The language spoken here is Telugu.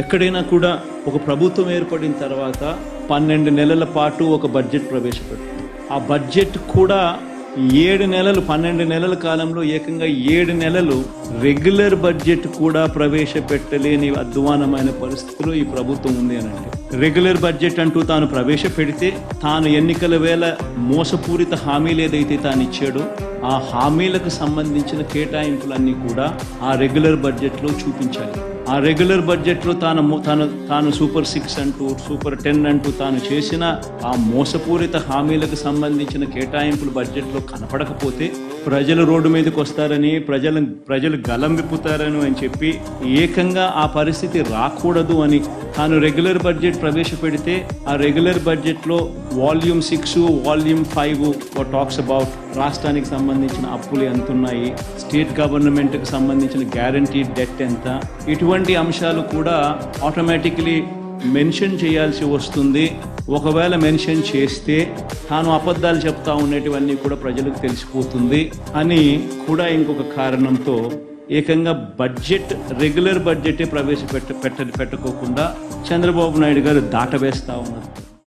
ఎక్కడైనా కూడా ఒక ప్రభుత్వం ఏర్పడిన తర్వాత పన్నెండు నెలల పాటు ఒక బడ్జెట్ ప్రవేశపెడుతుంది. ఆ బడ్జెట్ కూడా ఏడు నెలలు పన్నెండు నెలల కాలంలో ఏకంగా ఏడు నెలలు రెగ్యులర్ బడ్జెట్ కూడా ప్రవేశపెట్టలేని అధ్వానమైన పరిస్థితిలో ఈ ప్రభుత్వం ఉంది అని అంటే. రెగ్యులర్ బడ్జెట్ అంటూ తాను ప్రవేశపెడితే తాను ఎన్నికల వేళ మోసపూరిత హామీలు ఏదైతే తాను ఇచ్చాడో ఆ హామీలకు సంబంధించిన కేటాయింపులన్నీ కూడా ఆ రెగ్యులర్ బడ్జెట్లో చూపించాలి. ఆ రెగ్యులర్ బడ్జెట్లో తాను తాను తాను సూపర్ సిక్స్ అంటూ సూపర్ టెన్ అంటూ తాను చేసిన ఆ మోసపూరిత హామీలకు సంబంధించిన కేటాయింపులు బడ్జెట్లో కనపడకపోతే ప్రజలు రోడ్డు మీదకి వస్తారని ప్రజలు ప్రజలు గలం విప్పుతారని అని చెప్పి ఏకంగా ఆ పరిస్థితి రాకూడదు అని తాను రెగ్యులర్ బడ్జెట్ ప్రవేశపెడితే ఆ రెగ్యులర్ బడ్జెట్లో volume six volume five talks about రాష్ట్రానికి సంబంధించిన అప్పులు ఎంత ఉన్నాయి స్టేట్ గవర్నమెంట్కి సంబంధించిన గ్యారంటీ డెట్ ఎంత ఇటువంటి ఇటువంటి అంశాలు కూడా ఆటోమేటిక్లీ మెన్షన్ చేయాల్సి వస్తుంది. ఒకవేళ మెన్షన్ చేస్తే తాను అబద్ధాలు చెప్తా ఉండేటివన్నీ కూడా ప్రజలకు తెలిసిపోతుంది అని కూడా ఇంకొక కారణంతో ఏకంగా బడ్జెట్ రెగ్యులర్ బడ్జెటే ప్రవేశపెట్ట పెట్ట పెట్టుకోకుండా చంద్రబాబు నాయుడు గారు దాటవేస్తా ఉన్నారు.